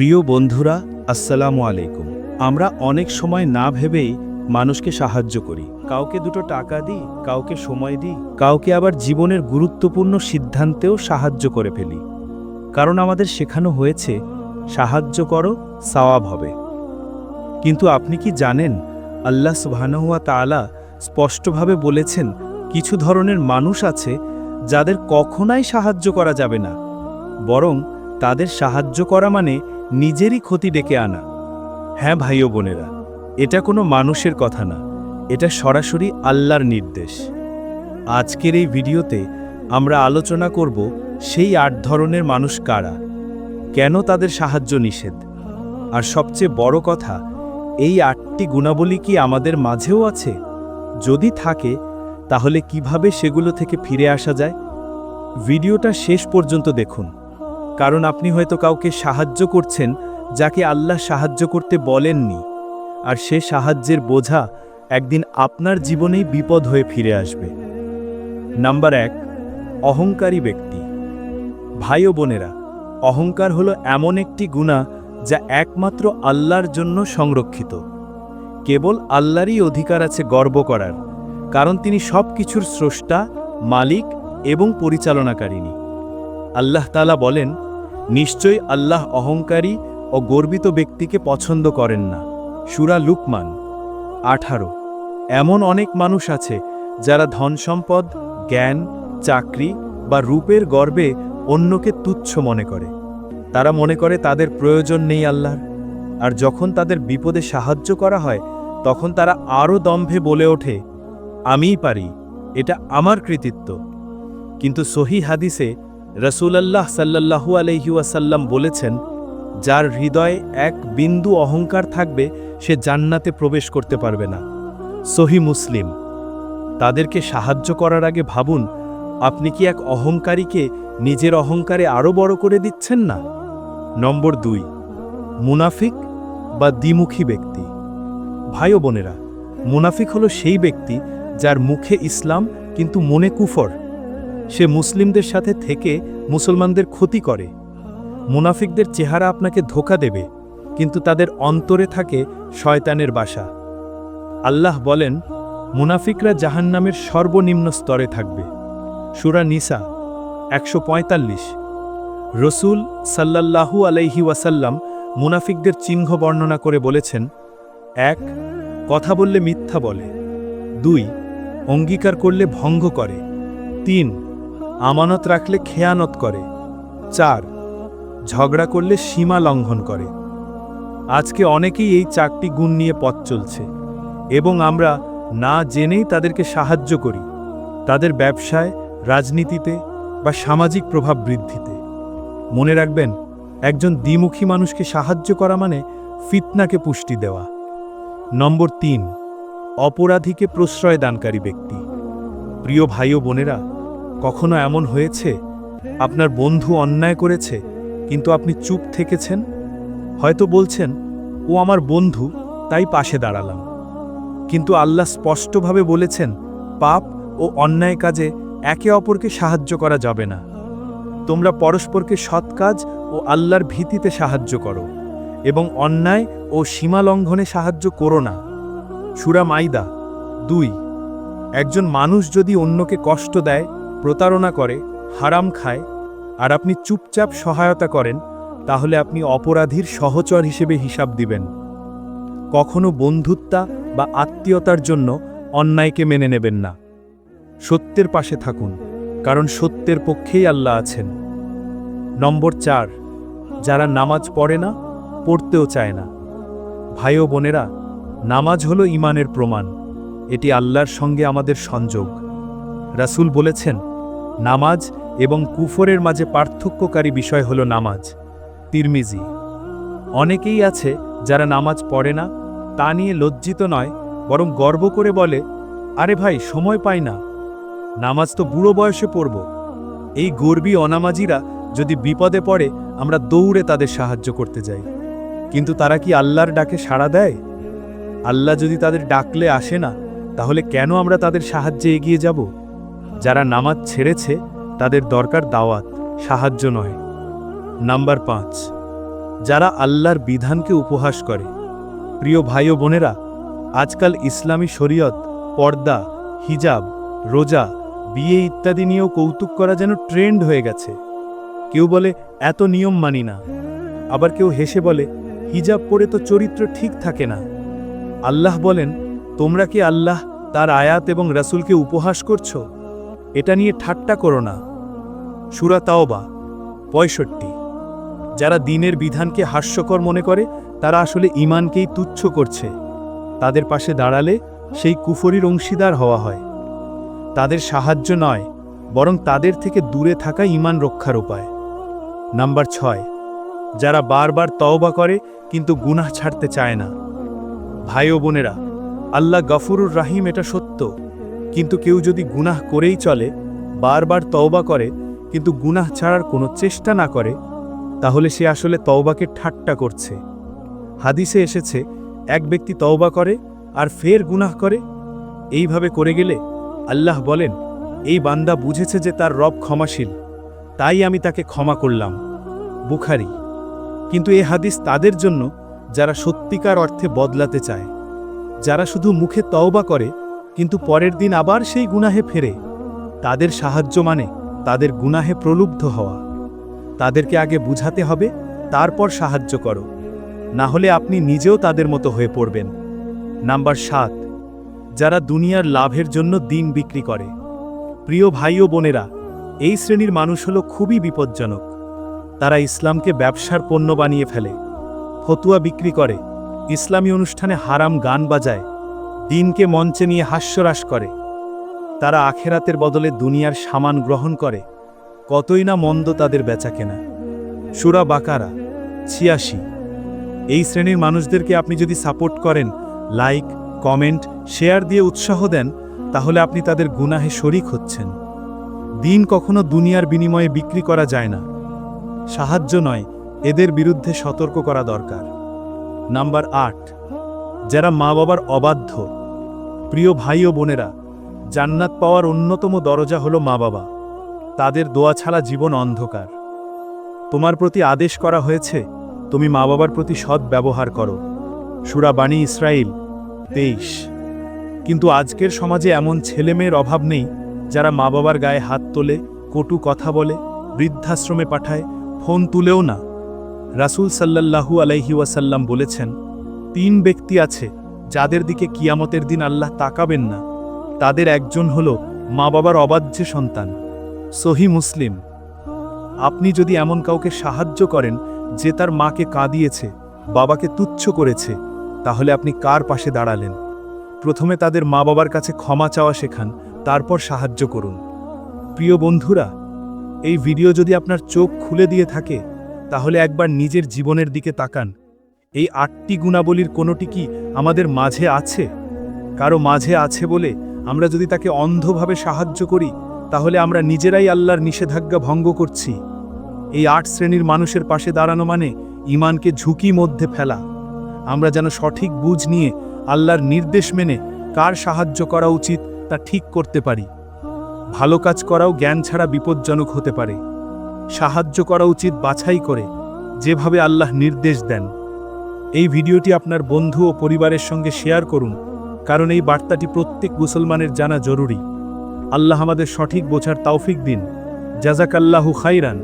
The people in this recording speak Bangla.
প্রিয় বন্ধুরা, আসসালামু আলাইকুম। আমরা অনেক সময় না ভেবেই মানুষকে সাহায্য করি। কাউকে দুটো টাকা দিই, কাউকে সময় দিই, কাউকে আবার জীবনের গুরুত্বপূর্ণ সিদ্ধান্তেও সাহায্য করে ফেলি। কারণ আমাদের শেখানো হয়েছে, সাহায্য করো, সাওয়াব হবে। কিন্তু আপনি কি জানেন, আল্লাহ সুবহানাহুয়া তাআলা স্পষ্টভাবে বলেছেন, কিছু ধরনের মানুষ আছে, যাদের কখনোই সাহায্য করা যাবে না। বরং তাদের সাহায্য করা মানে নিজেরই ক্ষতি ডেকে আনা। হ্যাঁ ভাই ও বোনেরা, এটা কোনো মানুষের কথা না, এটা সরাসরি আল্লাহর নির্দেশ। আজকের এই ভিডিওতে আমরা আলোচনা করব সেই আট ধরনের মানুষ কারা, কেন তাদের সাহায্য নিষেধ। আর সবচেয়ে বড় কথা, এই আটটি গুণাবলী কি আমাদের মাঝেও আছে? যদি থাকে, তাহলে কীভাবে সেগুলো থেকে ফিরে আসা যায়? ভিডিওটা শেষ পর্যন্ত দেখুন। কারণ আপনি হয়তো কাউকে সাহায্য করছেন যাকে আল্লাহ সাহায্য করতে বলেননি। আর সে সাহায্যের বোঝা একদিন আপনার জীবনেই বিপদ হয়ে ফিরে আসবে। নাম্বার এক, অহংকারী ব্যক্তি। ভাই ও বোনেরা, অহংকার হলো এমন একটি গুণা যা একমাত্র আল্লাহর জন্য সংরক্ষিত। কেবল আল্লাহরই অধিকার আছে গর্ব করার, কারণ তিনি সব কিছুর স্রষ্টা, মালিক এবং পরিচালনাকারিণী। আল্লাহ তালা বলেন নিশ্চয়ই আল্লাহ অহংকারী ও গর্বিত ব্যক্তিকে পছন্দ করেন না। সুরা লুকমান, আঠারো। এমন অনেক মানুষ আছে যারা ধনসম্পদ, জ্ঞান, চাকরি বা রূপের গর্বে অন্যকে তুচ্ছ মনে করে। তারা মনে করে তাদের প্রয়োজন নেই আল্লাহর। আর যখন তাদের বিপদে সাহায্য করা হয়, তখন তারা আরও দম্ভে বলে ওঠে, আমিই পারি, এটা আমার কৃতিত্ব। কিন্তু সহি হাদিসে রসুলাল্লাহ সাল্লাহু আলহিউসাল্লাম বলেছেন, যার হৃদয়ে এক বিন্দু অহংকার থাকবে, সে জান্নাতে প্রবেশ করতে পারবে না। সহি মুসলিম। তাদেরকে সাহায্য করার আগে ভাবুন, আপনি কি এক অহংকারীকে নিজের অহংকারে আরও বড় করে দিচ্ছেন না? নম্বর দুই, মুনাফিক বা দ্বিমুখী ব্যক্তি। ভাই বোনেরা, মুনাফিক হলো সেই ব্যক্তি যার মুখে ইসলাম কিন্তু মনে কুফর। সে মুসলিমদের সাথে থেকে মুসলমানদের ক্ষতি করে। মুনাফিকদের চেহারা আপনাকে ধোকা দেবে, কিন্তু তাদের অন্তরে থাকে শয়তানের বাসা। আল্লাহ বলেন, মুনাফিকরা জাহান্নামের সর্বনিম্ন স্তরে থাকবে। সুরা নিসা, একশো পঁয়তাল্লিশ। রসুল সাল্লাল্লাহু আলাইহি ওয়াসাল্লাম মুনাফিকদের চিহ্ন বর্ণনা করে বলেছেন, এক, কথা বললে মিথ্যা বলে। দুই, অঙ্গীকার করলে ভঙ্গ করে। তিন আমানত রাখলে খেয়ানত করে। চার, ঝগড়া করলে সীমা লঙ্ঘন করে। আজকে অনেকেই এই চারটি গুণ নিয়ে পথ চলছে এবং আমরা না জেনেই তাদেরকে সাহায্য করি, তাদের ব্যবসায়, রাজনীতিতে বা সামাজিক প্রভাব বৃদ্ধিতে। মনে রাখবেন, একজন দ্বিমুখী মানুষকে সাহায্য করা মানে ফিতনাকে পুষ্টি দেওয়া। নম্বর তিন, অপরাধীকে প্রশ্রয় দানকারী ব্যক্তি। প্রিয় ভাই ও বোনেরা কখনো এমন হয়েছে? আপনার বন্ধু অন্যায় করেছে, কিন্তু আপনি চুপ থেকেছেন? হয়তো বলছেন, ও আমার বন্ধু, তাই পাশে দাঁড়ালাম। কিন্তু আল্লাহ স্পষ্টভাবে বলেছেন, পাপ ও অন্যায় কাজে একে অপরকে সাহায্য করা যাবে না। তোমরা পরস্পরকে সৎ কাজ ও আল্লাহর ভীতিতে সাহায্য করো এবং অন্যায় ও সীমা লঙ্ঘনে সাহায্য করো না। সুরা মাইদা দুই। একজন মানুষ যদি অন্যকে কষ্ট দেয় প্রতারণা করে, হারাম খায়, আর আপনি চুপচাপ সহায়তা করেন, তাহলে আপনি অপরাধীর সহচর হিসেবে হিসাব দিবেন। কখনো বন্ধুত্বা বা আত্মীয়তার জন্য অন্যায়কে মেনে নেবেন না। সত্যের পাশে থাকুন, কারণ সত্যের পক্ষেই আল্লাহ আছেন। নম্বর চার, যারা নামাজ পড়ে না, পড়তেও চায় না। ভাই ও বোনেরা, নামাজ হলো ইমানের প্রমাণ, এটি আল্লাহর সঙ্গে আমাদের সংযোগ। রাসূল বলেছেন নামাজ এবং কুফরের মাঝে পার্থক্যকারী বিষয় হল নামাজ। তিরমিজি। অনেকেই আছে যারা নামাজ পড়ে না, তা নিয়ে লজ্জিত নয়, বরং গর্ব করে বলে, আরে ভাই, সময় পাই না। নামাজ তো বুড়ো বয়সে পড়ব। এই গর্বী অনামাজিরা যদি বিপদে পড়ে, আমরা দৌড়ে তাদের সাহায্য করতে যাই। কিন্তু তারা কি আল্লাহর ডাকে সাড়া দেয়? আল্লাহ যদি তাদের ডাকলে আসে না, তাহলে কেন আমরা তাদের সাহায্যে এগিয়ে যাব? যারা নামাজ ছেড়েছে, তাদের দরকার দাওয়াত, সাহায্য নয় নাম্বার পাঁচ, যারা আল্লাহর বিধানকে উপহাস করে। প্রিয় ভাই ও বোনেরা, আজকাল ইসলামী শরীয়ত, পর্দা, হিজাব, রোজা, বিয়ে ইত্যাদি নিয়েও কৌতুক করা যেন ট্রেন্ড হয়ে গেছে। কেউ বলে, এত নিয়ম মানি না। আবার কেউ হেসে বলে, হিজাব পরে তো চরিত্র ঠিক থাকে না। আল্লাহ বলেন, তোমরা কি আল্লাহ, তার আয়াত এবং রাসূলকে উপহাস করছ? এটা নিয়ে ঠাট্টা করো না। সুরা তাওবা, পঁয়ষট্টি। যারা দিনের বিধানকে হাস্যকর মনে করে, তারা আসলে ইমানকেই তুচ্ছ করছে। তাদের পাশে দাঁড়ালে সেই কুফরির অংশীদার হওয়া হয়। তাদের সাহায্য নয়, বরং তাদের থেকে দূরে থাকা ইমান রক্ষার উপায়। নাম্বার ছয়, যারা বারবার তওবা করে, কিন্তু গুনাহ ছাড়তে চায় না। ভাই ও বোনেরা, আল্লাহ গফুরুর রাহিম এটা সত্য। কিন্তু কেউ যদি গুনাহ করেই চলে, বারবার তওবা করে, কিন্তু গুনাহ ছাড়ার কোনো চেষ্টা না করে, তাহলে সে আসলে তওবাকে ঠাট্টা করছে। হাদিসে এসেছে, এক ব্যক্তি তওবা করে আর ফের গুনাহ করে। এইভাবে করে গেলে আল্লাহ বলেন, এই বান্দা বুঝেছে যে তার রব ক্ষমাশীল, তাই আমি তাকে ক্ষমা করলাম। বুখারি। কিন্তু এ হাদিস তাদের জন্য যারা সত্যিকার অর্থে বদলাতে চায়। যারা শুধু মুখে তওবা করে কিন্তু পরের দিন আবার সেই গুনাহে ফেরে। তাদের সাহায্য মানে তাদের গুনাহে প্রলুব্ধ হওয়া। তাদেরকে আগে বুঝাতে হবে, তারপর সাহায্য করো। না হলে আপনি নিজেও তাদের মতো হয়ে পড়বেন। নাম্বার সাত, যারা দুনিয়ার লাভের জন্য দিন বিক্রি করে। প্রিয় ভাই ও বোনেরা, এই শ্রেণির মানুষ হলো খুবই বিপজ্জনক। তারা ইসলামকে ব্যবসার পণ্য বানিয়ে ফেলে, ফতুয়া বিক্রি করে, ইসলামী অনুষ্ঠানে হারাম গান বাজায় দিনকে মঞ্চে নিয়ে হাস্যরাস করে। তারা আখেরাতের বদলে দুনিয়ার সামান গ্রহণ করে, কতই না মন্দ তাদের বেচা কেনা সুরা বাকারা, ছিয়াশি। এই শ্রেণির মানুষদেরকে আপনি যদি সাপোর্ট করেন, লাইক, কমেন্ট, শেয়ার দিয়ে উৎসাহ দেন, তাহলে আপনি তাদের গুনাহে শরিক হচ্ছেন। দিন কখনো দুনিয়ার বিনিময়ে বিক্রি করা যায় না। সাহায্য নয়, এদের বিরুদ্ধে সতর্ক করা দরকার। নাম্বার আট, যারা মা বাবার অবাধ্য প্রিয় ভাই ও বোনেরা, জান্নাত পাওয়ার অন্যতম দরজা হলো মা বাবা। তাদের দোয়া ছাড়া জীবন অন্ধকার। তোমার প্রতি আদেশ করা হয়েছে, তুমি মা বাবার প্রতি সৎ ব্যবহার করো। সুরা বাণী ইসরায়েল তেইশ। কিন্তু আজকের সমাজে এমন ছেলেমেয়ের অভাব নেই, যারা মা বাবার গায়ে হাত তোলে, কটু কথা বলে, বৃদ্ধাশ্রমে পাঠায়, ফোন তুলেও না। রাসূল সাল্লাল্লাহু আলাইহি ওয়াসাল্লাম বলেছেন, তিন ব্যক্তি আছে যাদের দিকে কিয়ামতের দিন আল্লাহ তাকাবেন না, তাদের একজন হল মা বাবার অবাধ্য সন্তান। সহি মুসলিম। আপনি যদি এমন কাউকে সাহায্য করেন যে তার মাকে কাঁদিয়েছে, বাবাকে তুচ্ছ করেছে, তাহলে আপনি কার পাশে দাঁড়ালেন? প্রথমে তাদের মা বাবার কাছে ক্ষমা চাওয়া শেখান, তারপর সাহায্য করুন। প্রিয় বন্ধুরা, এই ভিডিও যদি আপনার চোখ খুলে দিয়ে থাকে, তাহলে একবার নিজের জীবনের দিকে তাকান। এই আটটি গুণাবলীর কোনোটি কি আমাদের মাঝে আছে? কারও মাঝে আছে বলে আমরা যদি তাকে অন্ধভাবে সাহায্য করি, তাহলে আমরা নিজেরাই আল্লাহর নিষেধাজ্ঞা ভঙ্গ করছি। এই আট শ্রেণির মানুষের পাশে দাঁড়ানো মানে ইমানকে ঝুঁকি মধ্যে ফেলা। আমরা যেন সঠিক বুঝ নিয়ে আল্লাহর নির্দেশ মেনে কার সাহায্য করা উচিত তা ঠিক করতে পারি। ভালো কাজ করাও জ্ঞান ছাড়া বিপজ্জনক হতে পারে। সাহায্য করা উচিত বাছাই করে, যেভাবে আল্লাহ নির্দেশ দেন। এই ভিডিওটি আপনার বন্ধু ও পরিবারের সঙ্গে শেয়ার করুন, কারণ এই বার্তাটি প্রত্যেক মুসলমানের জানা জরুরি। আল্লাহ আমাদের সঠিক বোঝার তাওফিক দিন। জাজাকাল্লাহু খাইরান